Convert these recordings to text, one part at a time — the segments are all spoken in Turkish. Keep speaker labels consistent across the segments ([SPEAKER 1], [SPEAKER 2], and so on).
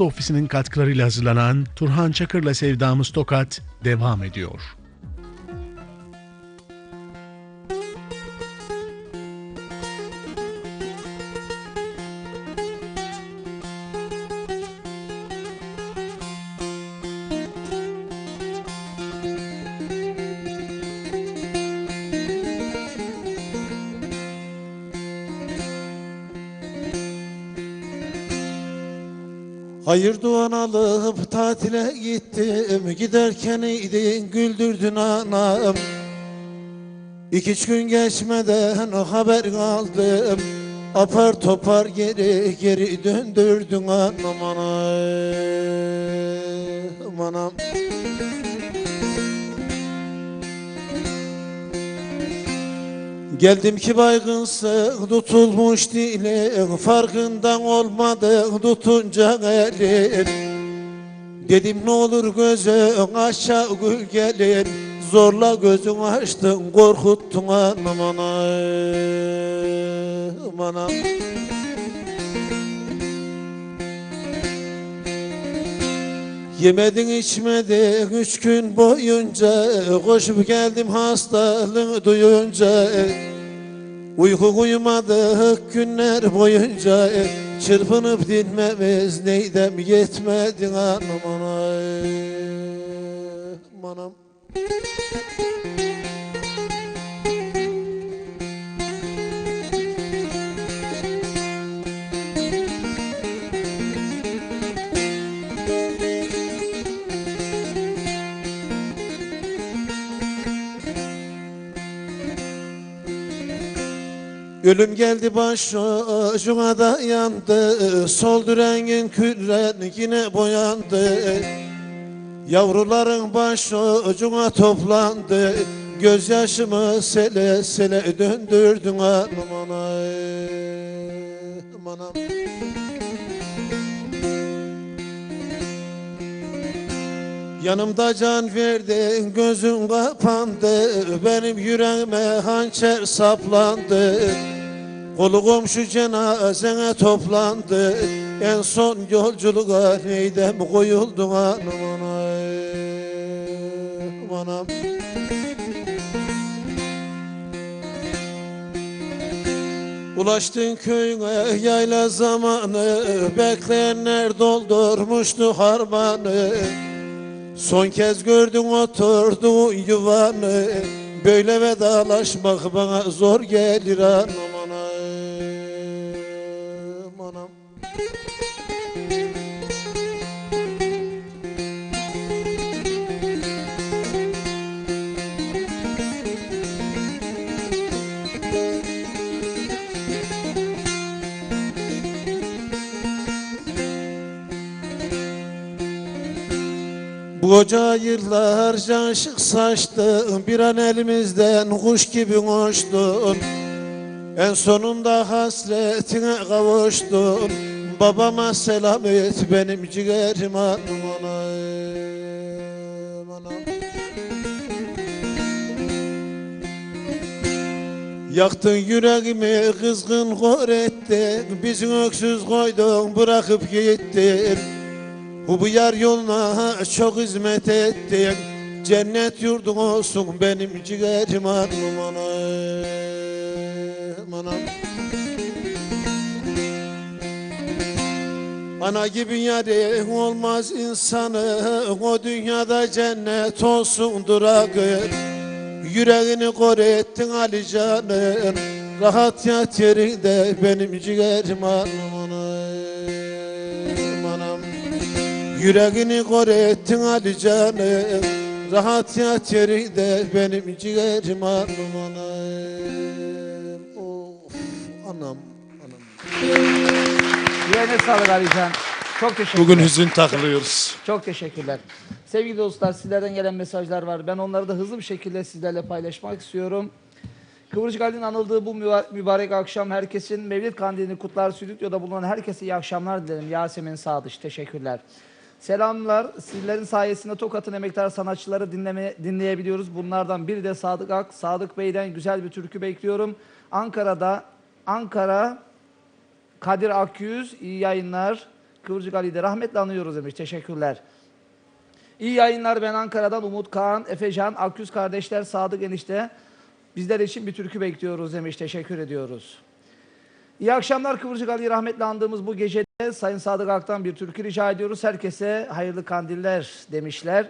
[SPEAKER 1] Ofisi'nin katkılarıyla hazırlanan Turhan Çakır'la Sevdamız Tokat devam ediyor.
[SPEAKER 2] Hayır duan alıp tatile gittim. Giderken idin güldürdün anam. İki üç gün geçmeden haber aldım. Apar topar geri geri döndürdün anam anam. Anam Geldim ki baygınsın tutulmuş dilin Farkından olmadı tutunca elin Dedim ne olur gözün aşağı gül gelin Zorla gözün açtın korkuttun anam anam anam Yemedin içmedin üç gün boyunca Koşup geldim hastalığını duyunca. Uyku uyumadık günler boyunca Çırpınıp dinmemiz neydem yetmedin anam anam. Anam Ölüm geldi başucuma da yandı. Sol direngin küllen yine boyandı. Yavruların başucuma toplandı. Gözyaşımı sele sele döndürdün anam anam anam Yanımda can verdin gözün kapandı. Benim yüreğime hançer saplandı Kolu komşu cenazene toplandı. En son yolculuğa neydem koyuldun anam anam Ulaştın köyüne yayla zamanı. Bekleyenler doldurmuştu harmanı. Son kez gördüm oturduğun yuvanı. Böyle vedalaşmak bana zor gelir anam koca yıllarca ışık saçtın Bir an elimizden kuş gibi uçtun En sonunda hasretine kavuştun Babama selam et benim ciğerim anam anam Yaktın yüreğimi kızgın kor ettin Bizi öksüz koydun bırakıp gittin bu bu yar yoluna çok hizmet ettin Cennet yurdun olsun benim ciğerim anam anam anam Ana gibi yarın olmaz insanı. O dünyada cennet olsun durağı Yüreğini kor ettin Ali canım. Rahat yat yerinde benim ciğerim anam Yüreğini kor ettin Ali canım Rahat yat yerinde benim ciğerim anam Of anam anam
[SPEAKER 3] Yüreğine sağlık Alican. Çok teşekkürler.
[SPEAKER 4] Bugün hüzün takılıyoruz.
[SPEAKER 3] Çok teşekkürler. Sevgili dostlar sizlerden gelen mesajlar var. Ben onları da hızlı bir şekilde sizlerle paylaşmak istiyorum. Kıvırcık Ali'nin anıldığı bu müba- mübarek akşam herkesin Mevlid Kandilini kutlar. Stüdyoda bulunan herkese iyi akşamlar dilerim. Yasemin Sadıç teşekkürler. Selamlar. Sizlerin sayesinde Tokat'ın emektar sanatçıları dinleme, dinleyebiliyoruz. Bunlardan biri de Sadık Ak. Sadık Bey'den güzel bir türkü bekliyorum. Ankara'da Ankara Kadir Akyüz iyi yayınlar. Kıvırcık Ali'yi de rahmetle anıyoruz demiş. Teşekkürler. İyi yayınlar ben Ankara'dan Umut Kağan, Efecan, Akyüz kardeşler, Sadık enişte. Bizler için bir türkü bekliyoruz demiş. Teşekkür ediyoruz. İyi akşamlar Kıvırcık Ali'yi rahmetle andığımız bu gecede Sayın Sadık Ak'tan bir türkü rica ediyoruz. Herkese hayırlı kandiller demişler.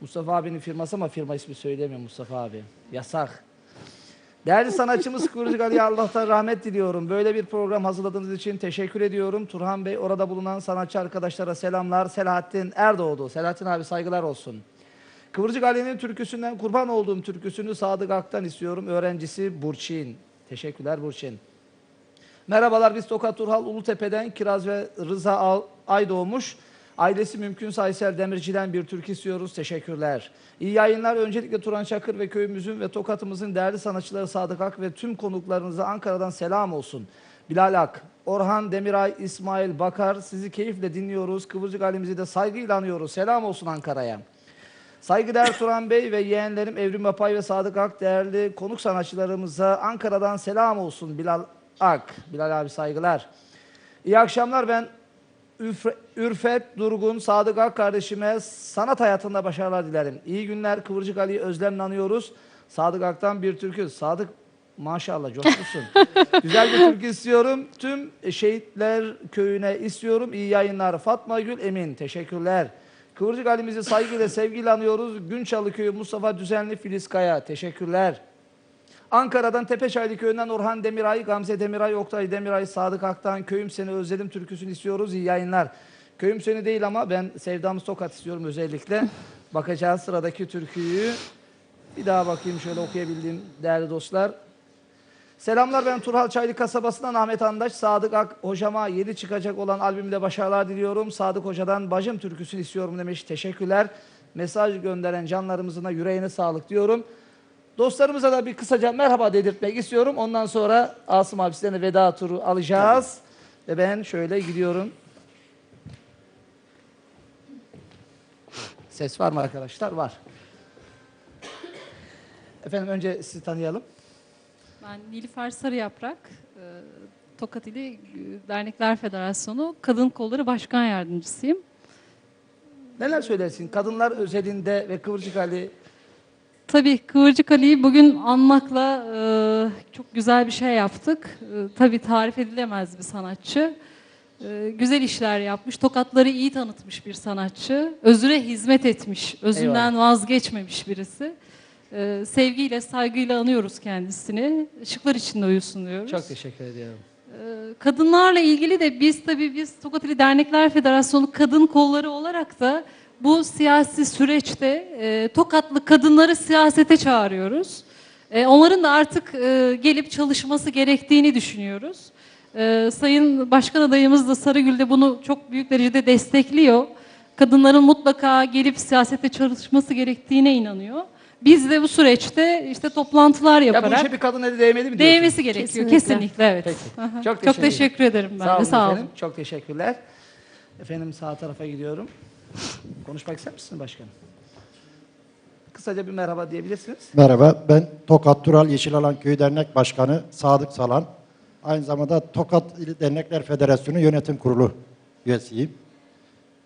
[SPEAKER 3] Mustafa abinin firması ama firma ismi söylemiyor Mustafa abi. Yasak. Değerli sanatçımız Kıvırcık Ali'ye Allah'tan rahmet diliyorum. Böyle bir program hazırladığınız için teşekkür ediyorum. Turhan Bey, orada bulunan sanatçı arkadaşlara selamlar. Selahattin Erdoğdu. Selahattin abi saygılar olsun. Kıvırcık Ali'nin türküsünden kurban olduğum türküsünü Sadık Ak'tan istiyorum. Öğrencisi Burçin. Teşekkürler Burçin. Merhabalar biz Tokat Turhal Ulutepe'den Kiraz ve Rıza Al- Ay doğmuş. Ailesi mümkünse Aysel Demirci'den bir türkü istiyoruz. Teşekkürler. İyi yayınlar. Öncelikle Turan Çakır ve köyümüzün ve Tokat'ımızın değerli sanatçıları Sadık Ak ve tüm konuklarınıza Ankara'dan selam olsun. Bilal Ak, Orhan Demiray, İsmail Bakar sizi keyifle dinliyoruz. Kıvırcık halimizi de saygıyla anıyoruz. Selam olsun Ankara'ya. Saygıdeğer Turan Bey ve yeğenlerim Evrim Apay ve Sadık Ak değerli konuk sanatçılarımıza Ankara'dan selam olsun Bilal Ak. Bilal abi saygılar. İyi akşamlar ben Üfre- Ürfet Durgun Sadık Ak kardeşime sanat hayatında başarılar dilerim. İyi günler Kıvırcık Ali'yi özlemle anıyoruz. Sadık Ak'tan bir türkü. Sadık maşallah coşmuşsun. Güzel bir türkü istiyorum. Tüm şehitler köyüne istiyorum. İyi yayınlar. Fatma Gül Emin. Teşekkürler. Kıvırcık Ali'mizi saygıyla sevgiyle anıyoruz. Günçalı Köyü Mustafa Düzenli Filiz Kaya. Teşekkürler. Ankara'dan Tepeçaylı Köyü'nden Orhan Demiray, Gamze Demiray, Oktay Demiray, Sadık Ak'tan Köyüm Seni Özledim türküsünü istiyoruz. İyi yayınlar. Köyüm Seni değil ama ben Sevdamız Tokat istiyorum özellikle. Bakacağız sıradaki türküyü. Bir daha bakayım şöyle okuyabildiğim değerli dostlar. Selamlar ben Turhal Çaylı kasabasından Ahmet Andaş. Sadık Ak hocama yeni çıkacak olan albümde başarılar diliyorum. Sadık hocadan bacım türküsünü istiyorum demiş. Teşekkürler. Mesaj gönderen canlarımızın da yüreğine sağlık diyorum. Dostlarımıza da bir kısaca merhaba dedirtmek istiyorum. Ondan sonra Asım abi sizden de veda turu alacağız. Ve ben şöyle gidiyorum. Ses var mı arkadaşlar? Var. Efendim önce sizi tanıyalım.
[SPEAKER 4] Ben Nilüfer Sarıyaprak, e, Tokat İli Dernekler Federasyonu Kadın Kolları Başkan Yardımcısıyım.
[SPEAKER 3] Neler söylersin? Kadınlar özelinde ve Kıvırcık Ali
[SPEAKER 4] Tabii Kıvırcık Ali'yi bugün anmakla e, çok güzel bir şey yaptık. E, tabii tarif edilemez bir sanatçı. E, güzel işler yapmış, tokatları iyi tanıtmış bir sanatçı. Özüre hizmet etmiş, özünden vazgeçmemiş birisi. E, sevgiyle, saygıyla anıyoruz kendisini. Işıklar içinde uyusun diyoruz.
[SPEAKER 3] çok teşekkür ediyorum.
[SPEAKER 4] Ee, Kadınlarla ilgili de biz tabii biz Tokat İli Dernekler Federasyonu kadın kolları olarak da bu siyasi süreçte e, Tokatlı kadınları siyasete çağırıyoruz. E, onların da artık e, gelip çalışması gerektiğini düşünüyoruz. E, Sayın Başkan adayımız da Sarıgül de bunu çok büyük derecede destekliyor. Kadınların mutlaka gelip siyasete çalışması gerektiğine inanıyor. Biz de bu süreçte işte toplantılar
[SPEAKER 3] Ya bu
[SPEAKER 4] yaparak
[SPEAKER 3] işe bir kadın eli değmeli mi diyorsun?
[SPEAKER 4] Değmesi gerekiyor
[SPEAKER 5] Kesinlikle.
[SPEAKER 4] kesinlikle, evet.
[SPEAKER 3] Peki.
[SPEAKER 4] Aha.
[SPEAKER 3] Çok
[SPEAKER 4] Çok,
[SPEAKER 3] teşekkür
[SPEAKER 4] teşekkür, ederim ben
[SPEAKER 3] Sağ
[SPEAKER 4] de
[SPEAKER 3] olun
[SPEAKER 4] sağ olun.
[SPEAKER 3] efendim. Çok teşekkürler. Efendim sağ tarafa gidiyorum. Konuşmak ister misiniz başkanım? Kısaca bir merhaba diyebilirsiniz.
[SPEAKER 6] Merhaba, ben Tokat Tural Yeşilalan Köyü Dernek Başkanı Sadık Salan. Aynı zamanda Tokat İl Dernekler Federasyonu Yönetim Kurulu üyesiyim.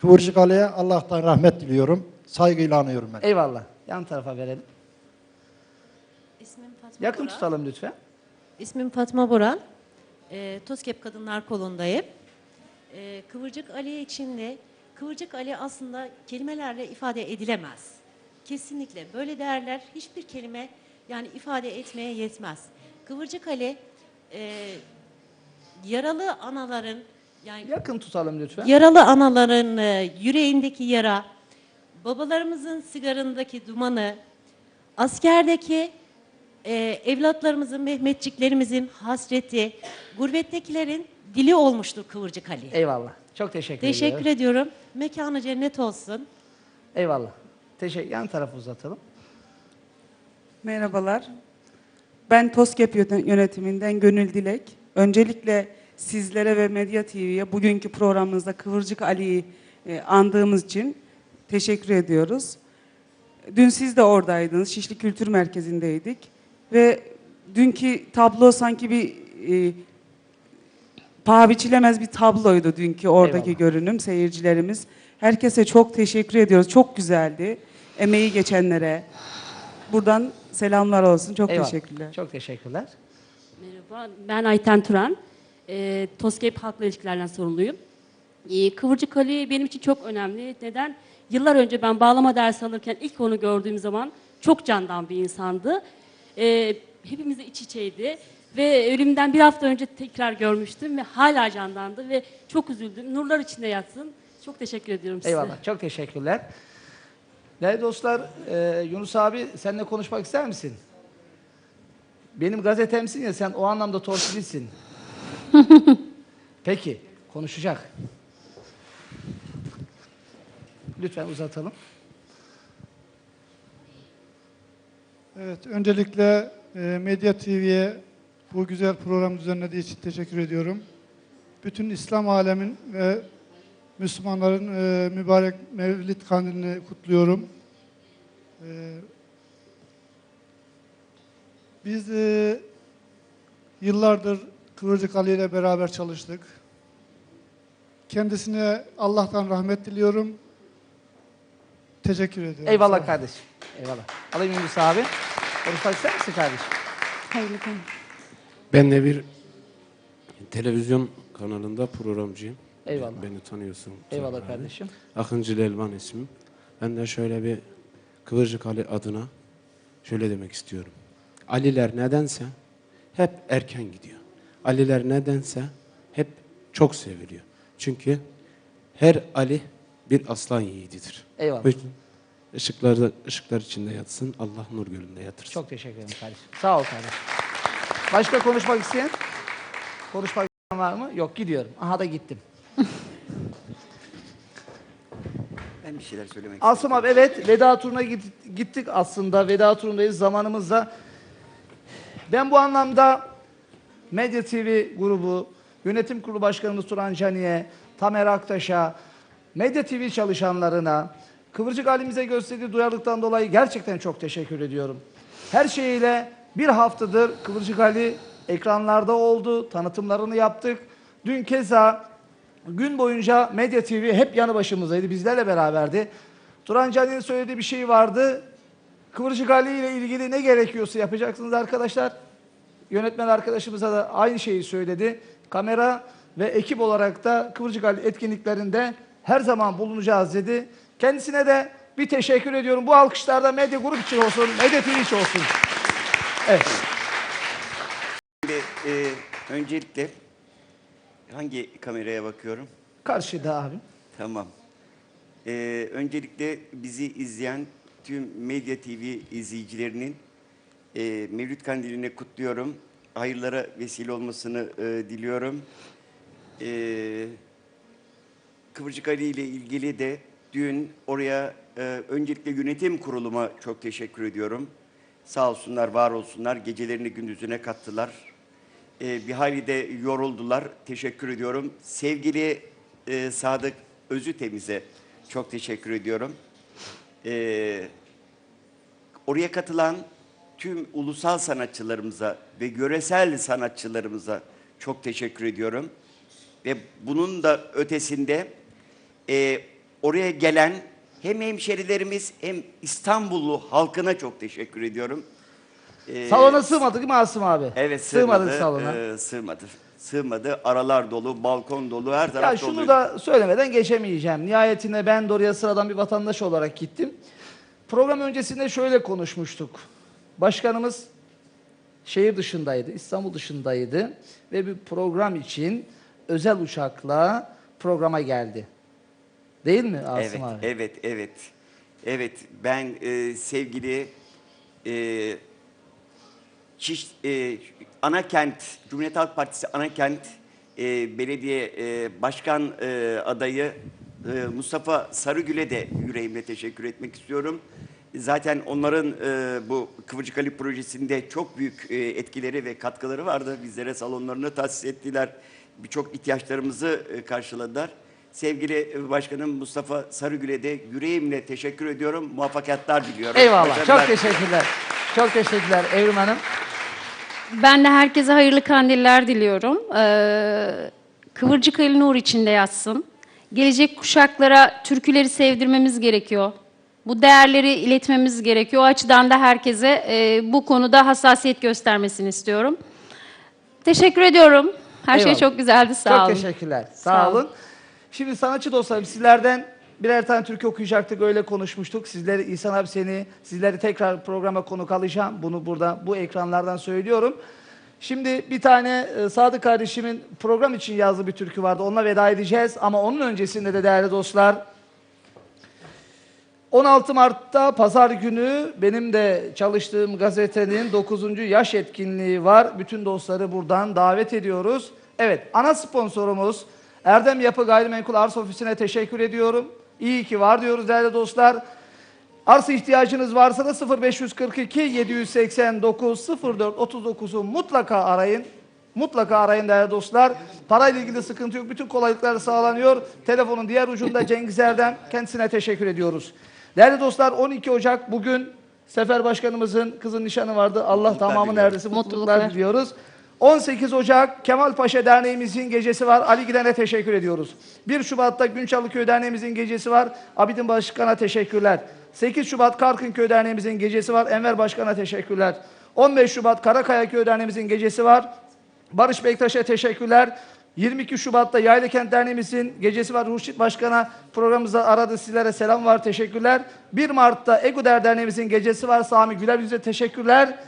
[SPEAKER 6] Kıvırcık Ali'ye Allah'tan rahmet diliyorum. Saygıyla anıyorum ben.
[SPEAKER 3] Eyvallah. Yan tarafa verelim.
[SPEAKER 5] İsmim Fatma
[SPEAKER 3] Yakın
[SPEAKER 5] Boran.
[SPEAKER 3] tutalım lütfen.
[SPEAKER 5] İsmim Fatma Boran. E, TOSKEP Kadınlar Kolu'ndayım. E, Kıvırcık Ali için de, Kıvırcık Ali aslında kelimelerle ifade edilemez. Kesinlikle böyle değerler hiçbir kelime yani ifade etmeye yetmez. Kıvırcık Ali e, yaralı anaların yani
[SPEAKER 3] Yakın tutalım lütfen.
[SPEAKER 5] Yaralı anaların e, yüreğindeki yara, babalarımızın sigarındaki dumanı, askerdeki e, evlatlarımızın, Mehmetçiklerimizin hasreti, gurbettekilerin dili olmuştur Kıvırcık Ali.
[SPEAKER 3] Eyvallah. Çok teşekkür,
[SPEAKER 5] Teşekkür
[SPEAKER 3] ediyorum.
[SPEAKER 5] ediyorum. Mekanı cennet olsun.
[SPEAKER 3] Eyvallah. Teşekkür. Yan tarafı uzatalım.
[SPEAKER 7] Merhabalar. Ben TOSKEP yönet- yönetiminden Gönül Dilek. Öncelikle sizlere ve Medya TV'ye bugünkü programımızda Kıvırcık Ali'yi e, andığımız için teşekkür ediyoruz. Dün siz de oradaydınız. Şişli Kültür Merkezi'ndeydik. Ve dünkü tablo sanki bir e, paha biçilemez bir tabloydu dünkü oradaki
[SPEAKER 3] Eyvallah.
[SPEAKER 7] görünüm seyircilerimiz. Herkese çok teşekkür ediyoruz. Çok güzeldi. Emeği geçenlere. Buradan selamlar olsun. Çok
[SPEAKER 3] Eyvallah.
[SPEAKER 7] teşekkürler.
[SPEAKER 3] Çok teşekkürler.
[SPEAKER 8] Merhaba, ben Ayten Turan. E, TOSGAP Halkla İlişkilerden sorumluyum. E, Kıvırcık Ali benim için çok önemli. Neden? Yıllar önce ben bağlama dersi alırken ilk onu gördüğüm zaman çok candan bir insandı. E, hepimizle iç içeydi. Ve ölümden bir hafta önce tekrar görmüştüm ve hala candandı ve çok üzüldüm. Nurlar içinde yatsın. Çok teşekkür ediyorum size.
[SPEAKER 3] Eyvallah. Çok teşekkürler. Değerli dostlar, e, Yunus abi seninle konuşmak ister misin? Benim gazetemsin ya sen o anlamda torpilisin. Peki, konuşacak. Lütfen uzatalım.
[SPEAKER 9] Evet, öncelikle e, Medya TV'ye bu güzel program düzenlediği için teşekkür ediyorum. Bütün İslam alemin ve Müslümanların e, mübarek Mevlid kandilini kutluyorum. E, biz e, yıllardır Kıvırcık Ali ile beraber çalıştık. Kendisine Allah'tan rahmet diliyorum. Teşekkür ediyorum.
[SPEAKER 3] Eyvallah kardeşim. Eyvallah. Alayım Yunus abi. Konuşmak ister misin kardeşim?
[SPEAKER 10] Ben de bir televizyon kanalında programcıyım.
[SPEAKER 3] Eyvallah.
[SPEAKER 10] Beni tanıyorsun.
[SPEAKER 3] Eyvallah
[SPEAKER 10] abi.
[SPEAKER 3] kardeşim.
[SPEAKER 10] Akıncı Lelvan ismim. Ben de şöyle bir Kıvırcık Ali adına şöyle demek istiyorum. Aliler nedense hep erken gidiyor. Aliler nedense hep çok seviliyor. Çünkü her Ali bir aslan yiğididir.
[SPEAKER 3] Eyvallah.
[SPEAKER 10] Yüzden ışıklarda, ışıklar içinde yatsın, Allah nur gölünde yatırsın.
[SPEAKER 3] Çok teşekkür ederim kardeşim. Sağ ol kardeşim. Başka konuşmak isteyen? Konuşmak isteyen var mı? Yok gidiyorum. Aha da gittim.
[SPEAKER 11] Ben bir şeyler söylemek
[SPEAKER 3] Asım abi evet veda turuna git- gittik aslında. Veda turundayız zamanımızda. Ben bu anlamda Medya TV grubu, yönetim kurulu başkanımız Turan Cani'ye, Tamer Aktaş'a, Medya TV çalışanlarına, Kıvırcık halimize gösterdiği duyarlılıktan dolayı gerçekten çok teşekkür ediyorum. Her şeyiyle bir haftadır Kıvırcık Ali ekranlarda oldu, tanıtımlarını yaptık. Dün keza gün boyunca Medya TV hep yanı başımızdaydı, bizlerle beraberdi. Turan Cani'nin söylediği bir şey vardı. Kıvırcık Ali ile ilgili ne gerekiyorsa yapacaksınız arkadaşlar. Yönetmen arkadaşımıza da aynı şeyi söyledi. Kamera ve ekip olarak da Kıvırcık Ali etkinliklerinde her zaman bulunacağız dedi. Kendisine de bir teşekkür ediyorum. Bu alkışlarda Medya Grup için olsun, Medya TV için olsun. Evet.
[SPEAKER 11] Şimdi, e, öncelikle hangi kameraya bakıyorum?
[SPEAKER 3] Karşıda abi.
[SPEAKER 11] Tamam. E, öncelikle bizi izleyen tüm Medya TV izleyicilerinin e, Mevlüt Kandili'ni kutluyorum. Hayırlara vesile olmasını e, diliyorum. E, Kıvırcık Ali ile ilgili de dün oraya e, öncelikle yönetim kuruluma çok teşekkür ediyorum. Sağ olsunlar, var olsunlar. Gecelerini gündüzüne kattılar. E, bir hayli de yoruldular. Teşekkür ediyorum. Sevgili e, Sadık Özütemiz'e çok teşekkür ediyorum. E, oraya katılan tüm ulusal sanatçılarımıza ve yöresel sanatçılarımıza çok teşekkür ediyorum. Ve bunun da ötesinde e, oraya gelen hem hemşerilerimiz hem İstanbullu halkına çok teşekkür ediyorum. E,
[SPEAKER 3] Salona sığmadık değil mi Asım abi?
[SPEAKER 11] Evet
[SPEAKER 3] Sığmadık
[SPEAKER 11] sığmadı.
[SPEAKER 3] salona.
[SPEAKER 11] e, sığmadı. Sığmadı. Aralar dolu, balkon dolu, her taraf
[SPEAKER 3] Ya şunu
[SPEAKER 11] doluydu.
[SPEAKER 3] da söylemeden geçemeyeceğim. Nihayetinde ben de oraya sıradan bir vatandaş olarak gittim. Program öncesinde şöyle konuşmuştuk. Başkanımız şehir dışındaydı, İstanbul dışındaydı ve bir program için özel uçakla programa geldi. Değil mi Asım
[SPEAKER 11] evet,
[SPEAKER 3] abi?
[SPEAKER 11] Evet, evet. Evet, ben e, sevgili e, Çiş, e, Anakent, Cumhuriyet Halk Partisi Anakent e, Belediye e, Başkan e, adayı e, Mustafa Sarıgül'e de yüreğimle teşekkür etmek istiyorum. Zaten onların e, bu Kıvırcık Ali projesinde çok büyük e, etkileri ve katkıları vardı. Bizlere salonlarını tahsis ettiler. Birçok ihtiyaçlarımızı e, karşıladılar. Sevgili Başkanım Mustafa Sarıgül'e de yüreğimle teşekkür ediyorum. Muvaffakiyetler diliyorum.
[SPEAKER 3] Eyvallah.
[SPEAKER 11] Başarılar.
[SPEAKER 3] Çok teşekkürler. Çok teşekkürler Evrim Hanım.
[SPEAKER 12] Ben de herkese hayırlı kandiller diliyorum. Ee, Kıvırcık Ali Nur içinde yatsın. Gelecek kuşaklara türküleri sevdirmemiz gerekiyor. Bu değerleri iletmemiz gerekiyor. O açıdan da herkese e, bu konuda hassasiyet göstermesini istiyorum. Teşekkür ediyorum. Her şey
[SPEAKER 3] Eyvallah.
[SPEAKER 12] çok güzeldi. Sağ
[SPEAKER 3] Çok
[SPEAKER 12] olun.
[SPEAKER 3] teşekkürler. Sağ,
[SPEAKER 12] Sağ
[SPEAKER 3] olun.
[SPEAKER 12] olun.
[SPEAKER 3] Şimdi sanatçı dostlarım sizlerden birer tane türkü okuyacaktık öyle konuşmuştuk. Sizleri İhsan abi seni sizleri tekrar programa konuk alacağım. Bunu burada bu ekranlardan söylüyorum. Şimdi bir tane e, Sadık kardeşimin program için yazdığı bir türkü vardı. Onunla veda edeceğiz ama onun öncesinde de değerli dostlar 16 Mart'ta pazar günü benim de çalıştığım gazetenin 9. yaş etkinliği var. Bütün dostları buradan davet ediyoruz. Evet, ana sponsorumuz Erdem Yapı Gayrimenkul Arsa Ofisi'ne teşekkür ediyorum. İyi ki var diyoruz değerli dostlar. Arsa ihtiyacınız varsa da 0542 789 04 39'u mutlaka arayın. Mutlaka arayın değerli dostlar. Parayla ilgili sıkıntı yok. Bütün kolaylıklar sağlanıyor. Telefonun diğer ucunda Cengiz Erdem. Kendisine teşekkür ediyoruz. Değerli dostlar 12 Ocak bugün Sefer Başkanımızın kızın nişanı vardı. Allah tamamı neredeyse mutluluklar
[SPEAKER 12] Mutluluklar.
[SPEAKER 3] diliyoruz. 18 Ocak Kemal Paşa Derneğimizin gecesi var. Ali Giden'e teşekkür ediyoruz. 1 Şubat'ta Günçalıköy Derneğimizin gecesi var. Abidin Başkan'a teşekkürler. 8 Şubat Karkınköy Derneğimizin gecesi var. Enver Başkan'a teşekkürler. 15 Şubat Karakaya Köy Derneğimizin gecesi var. Barış Bektaş'a teşekkürler. 22 Şubat'ta Yaylakent Derneğimizin gecesi var. Hurşit Başkan'a programımızda aradı. Sizlere selam var. Teşekkürler. 1 Mart'ta Eguder Derneğimizin gecesi var. Sami Güler Yüz'e teşekkürler.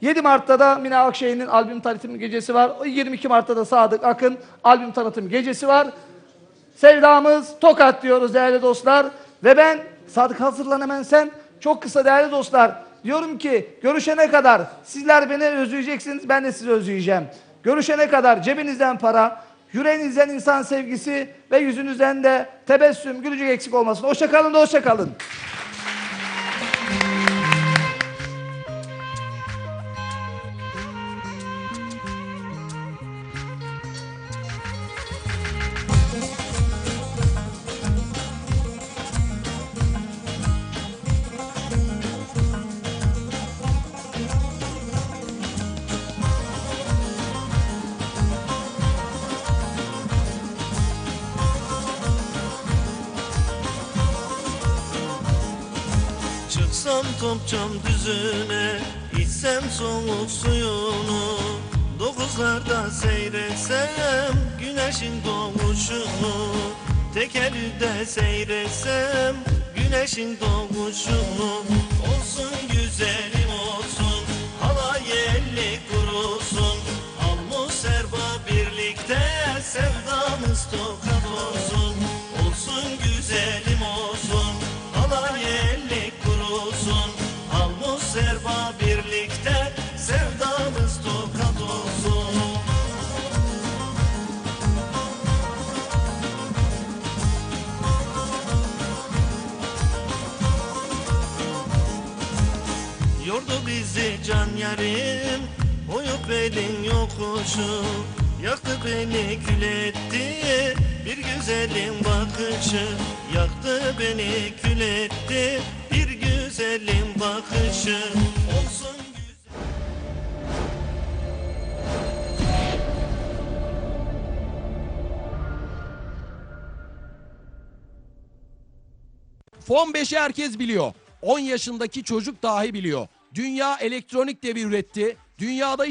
[SPEAKER 3] 7 Mart'ta da Mina Akşehir'in albüm tanıtım gecesi var. O 22 Mart'ta da Sadık Akın albüm tanıtım gecesi var. Sevdamız Tokat diyoruz değerli dostlar. Ve ben Sadık hazırlan hemen sen. Çok kısa değerli dostlar. Diyorum ki görüşene kadar sizler beni özleyeceksiniz ben de sizi özleyeceğim. Görüşene kadar cebinizden para, yüreğinizden insan sevgisi ve yüzünüzden de tebessüm, gülücük eksik olmasın. Hoşça kalın da hoşça
[SPEAKER 13] Çıksam topçam düzüne içsem soğuk suyunu. Dokuzlarda seyretsem güneşin doğuşunu. Tekerrürde seyretsem güneşin doğuşunu. Olsun güzelim olsun halay elli kurusun. Almus serba birlikte sevdamız tokat Olsun Yordu bizi can yarim O yok belin yokuşu Yaktı beni kül etti Bir güzelin bakışı Yaktı beni kül etti Bir güzelin bakışı Olsun
[SPEAKER 14] Fon 5'i herkes biliyor. 10 yaşındaki çocuk dahi biliyor. Dünya elektronik devir üretti. Dünyada